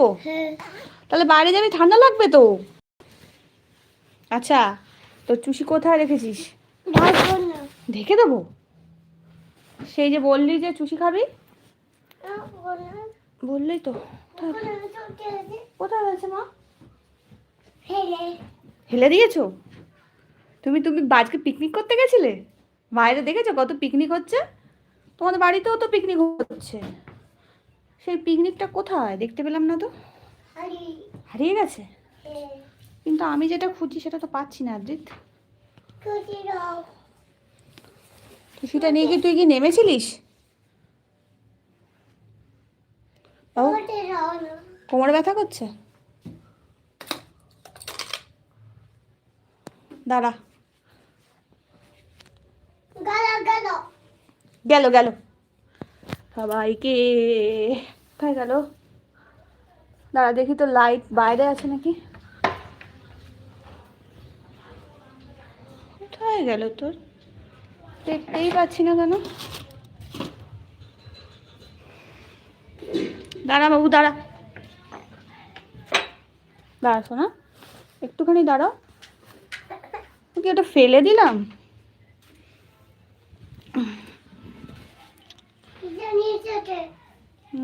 দেবো? হ্যাঁ। তাহলে বাইরে যাবি ঠান্ডা লাগবে তো? আচ্ছা তো চুষি কোথায় রেখেছিস? ঢেকে দেবো। সেই যে বললি যে চুষি খাবি? বললি। তো। কোথায় রয়েছে মা? হেলে দিয়েছ? তুমি তুমি আজকে পিকনিক করতে গেছিলে? বাইরে দেখেছ কত পিকনিক হচ্ছে? তোমাদের বাড়িতেও তো পিকনিক হচ্ছে। সেই পিকনিকটা কোথায়? দেখতে পেলাম না তো? হারিয়ে গেছে? হ্যাঁ। কিন্তু আমি যেটা খুঁজি সেটা তো পাচ্ছি না আদ্রিত সেটা নিয়ে কি তুই কি নেমেছিলিস? কোমরে ব্যথা করছে? দাঁড়া। গেল গেল। সবাইকে। কোথায় গেল? দাঁড়া, দেখি তো লাইট বাইরে আছে নাকি? কোথায় গেল তোর? দেখতেই পাচ্ছি না কেন? দাঁড়া বাবু, দাঁড়া। দাঁড়া শোনা, একটুখানি দাঁড়াও। কি ওটা ফেলে দিলাম জানি যেতে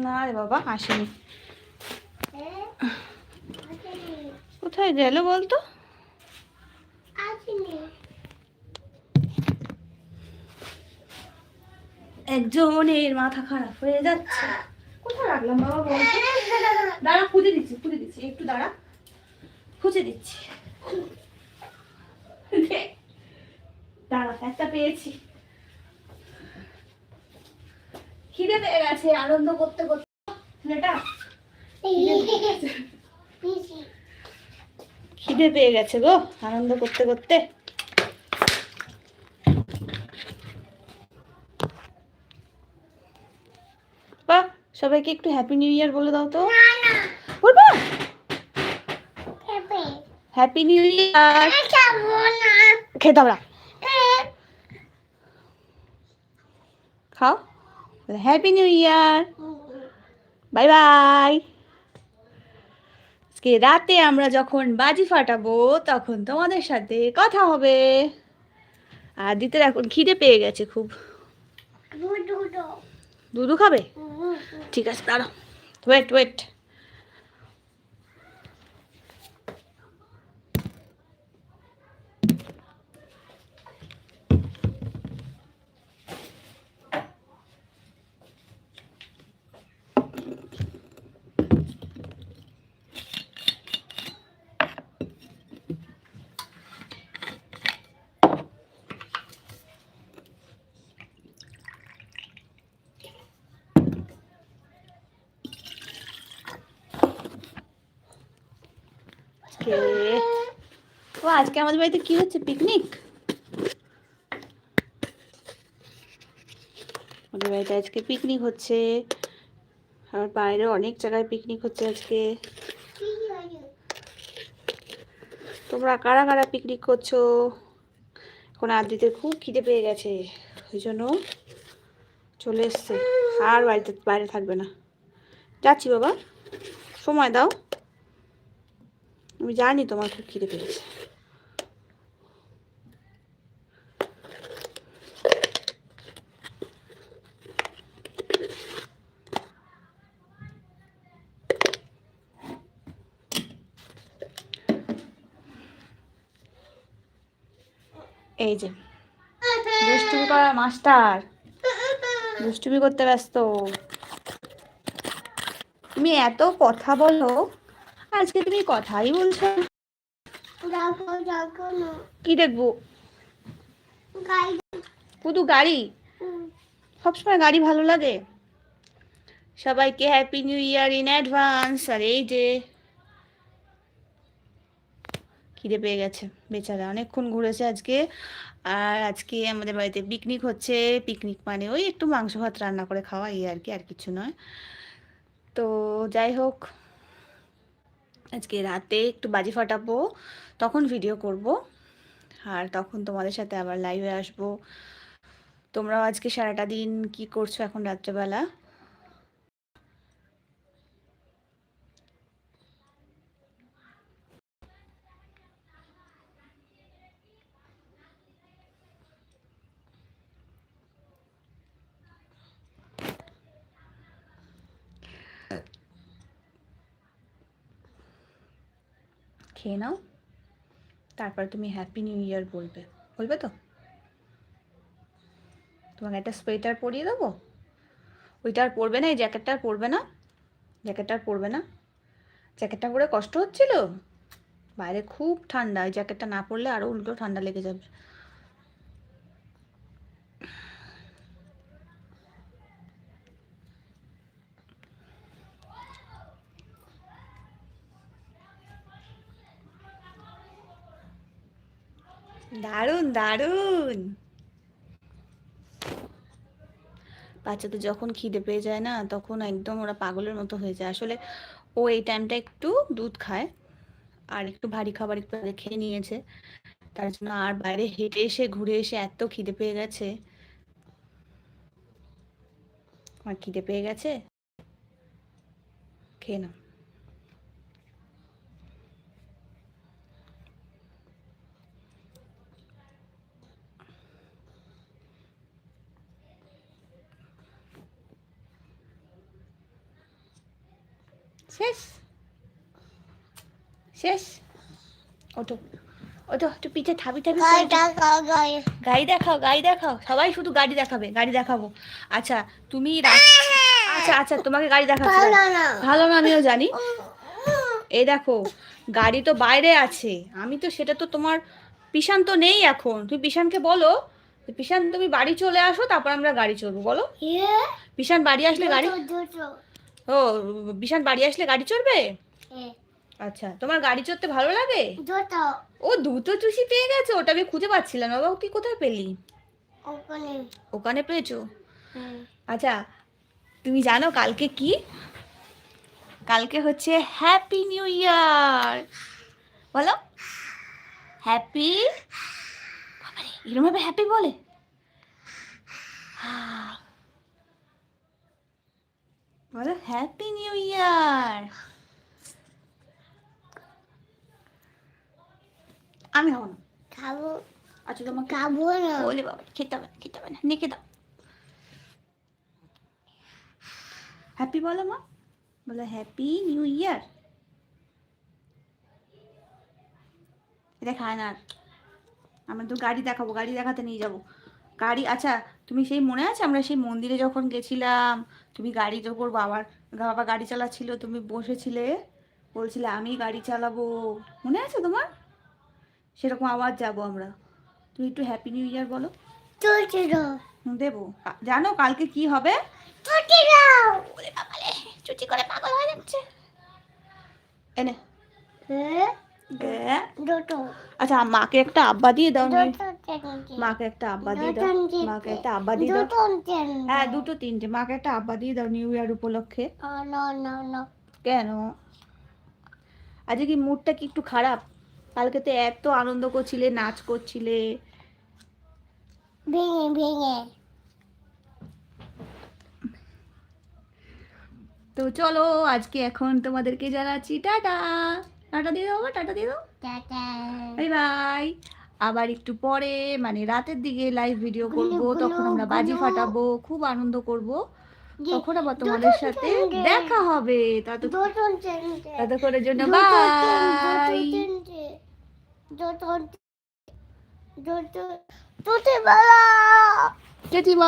না রে বাবা, আসেনি। কোথায় গেল বলতো? একজনের মাথা খারাপ হয়ে যাচ্ছে। কোথায় রাখলাম বাবা বলতো দাঁড়া, খুঁজে দিচ্ছি খুঁজে দিচ্ছি। একটু দাঁড়া। খুঁজে দিচ্ছি। দাঁড়া, একটা পেয়েছি। খিদে পেয়ে গেছে আনন্দ করতে করতে। ছেলেটা খিদে পেয়ে গেছে। গো আনন্দ করতে করতে। বাহ সবাইকে একটু হ্যাপি নিউ ইয়ার বলে দাও তো। বলব? হ্যাপি নিউ ইয়ার খাব না। খাও। Happy new year bye bye আজকে রাতে আমরা যখন বাজি ফাটাবো তখন তোমাদের সাথে কথা হবে। আর দিতে এখন খিদে পেয়ে গেছে খুব। দুধ খাবে? ঠিক আছে দাঁড়াও। ওয়েট ওয়েট আজকে ও আজকে আমাদের বাড়িতে কি হচ্ছে? পিকনিক আমাদের বাড়িতে আজকে পিকনিক হচ্ছে। আর বাইরে অনেক জায়গায় পিকনিক হচ্ছে আজকে। তোমরা কারা কারা পিকনিক করছ? এখন আদ্রিতে খুব খিদে পেয়ে গেছে, ওই জন্য চলে এসছে। আর বাড়িতে বাইরে থাকবে না। যাচ্ছি বাবা। সময় দাও। আমি জানি তোমার খুব খিদে পেয়েছে। এই যে, দুষ্টুমি করা মাস্টার। দুষ্টুমি করতে ব্যস্ত। তুমি এত কথা বলো আজকে তুমি কথাই বলছো কি দেখব? শুধু গাড়ি? সবসময় গাড়ি ভালো লাগে? সবাইকে happy new year in advance আর এই যে খিদে পেয়ে গেছে বেচারা অনেকক্ষণ ঘুরেছে আজকে। আর আজকে আমাদের বাড়িতে পিকনিক হচ্ছে। পিকনিক মানে ওই একটু মাংস ভাত রান্না করে খাওয়া এই আর কি আর কিছু নয়। তো যাই হোক আজকে রাতে একটু বাজি ফাটাবো, তখন ভিডিও করব। আর তখন তোমাদের সাথে আবার লাইভে আসব। তোমরাও আজকে সারাটা দিন কি করছ এখন রাত্রেবেলা? খেয়ে নাও। তারপর তুমি হ্যাপি নিউ ইয়ার বলবে। বলবে তো? তোমাকে একটা সোয়েটার পরিয়ে দেবো? ওইটা আর পরবে না, এই জ্যাকেটটা আর পরবে না। জ্যাকেটটা আর পরবে না। জ্যাকেটটা পরে কষ্ট হচ্ছিল? বাইরে খুব ঠান্ডা ওই জ্যাকেটটা না পরলে আরও উল্টো ঠান্ডা লেগে যাবে। দারুণ দারুণ। বাচ্চাদের যখন খিদে পেয়ে যায় না, তখন একদম ওরা পাগলের মতো হয়ে যায়। আসলে ও এই টাইমটা একটু দুধ খায়, আর একটু ভারী খাবার একটু আগে খেয়ে নিয়েছে। তার জন্য আর বাইরে হেঁটে এসে, ঘুরে এসে এত খিদে পেয়ে গেছে। আমার খিদে পেয়ে গেছে। খেয়ে নাও। শেষ? শেষ? ওঠো। ওঠো একটু পিঠে থাবি থাবি গাড়ি দেখাও গাড়ি। দেখাও সবাই শুধু গাড়ি দেখাবে গাড়ি দেখাবো। আচ্ছা তুমি আচ্ছা আচ্ছা তোমাকে গাড়ি দেখাচ্ছি ভালো না। আমিও জানি। এই দেখো গাড়ি তো বাইরে আছে। আমি তো সেটা তো তোমার পিসান তো নেই এখন। তুমি পিসানকে বলো পিসান তুমি বাড়ি চলে আসো তারপর আমরা গাড়ি চলবো বলো। ইয়ে? পিসান বাড়ি আসলে গাড়ি ও পিসান বাড়ি আসলে গাড়ি চড়বে? আচ্ছা তোমার গাড়ি চড়তে ভালো লাগে? ও দুটো চুষি পেয়ে গেছে? ওটা আমি খুঁজে পাচ্ছিলাম না। বাবা তুই কোথায় পেলি? ওখানে। ওখানে পেয়েছ? আচ্ছা তুমি জানো কালকে কি? কালকে হচ্ছে হ্যাপি নিউ ইয়ার বলো। হ্যাপি এরকম ভাবে হ্যাপি বলে? হ্যাঁ। বলো হ্যাপি নিউ ইয়ার আমি খাব না। খাব। আচ্ছা তোমাকে খাব না। বলে বাবা খেতে হবে খেতে হবে না। নিয়ে দাও। হ্যাপি বলো মা। বলো হ্যাপি নিউ ইয়ার এটা খায় না। আমরা তো গাড়ি দেখাবো গাড়ি দেখাতে নিয়ে যাব। গাড়ি আচ্ছা তুমি সেই মনে আছে আমরা সেই মন্দিরে যখন গেছিলাম? তুমি গাড়ির ওপর বাবার বাবা গাড়ি চালাচ্ছিল তুমি বসেছিলে? বলছিলে আমি গাড়ি চালাবো। মনে আছে তোমার? সেরকম আবার যাব আমরা। তুমি একটু হ্যাপি নিউ ইয়ার বলো। দেবো। জানো কালকে কি হবে? করে পাগল হয়ে যাচ্ছে। এনে। এ এ। আচ্ছা মাকে একটা আব্বা দিয়ে দাও মাকে একটা আব্বা দিয়ে দাও। মাকে একটা আব্বা দিয়ে দাও। হ্যাঁ দুটো তিনটে। মাকে একটা আব্বা দিয়ে দাও নিউ ইয়ার উপলক্ষে। কেন? আজকে কি মুডটা কি একটু খারাপ? কালকে তো এত আনন্দ করছিলে নাচ করছিলে। ভেঙে ভেঙে। তো চলো আজকে এখন তোমাদেরকে জানাচ্ছি টাটা। টাটা দিয়ে দাও টাটা দিয়ে দাও। Bye bye. আবার একটু পরে মানে রাতের দিকে লাইভ ভিডিও করব তখন আমরা বাজি ফাটাবো খুব আনন্দ করব তখন আবার তোমাদের সাথে দেখা হবে তত ততক্ষণের জন্য বাই কেটি বল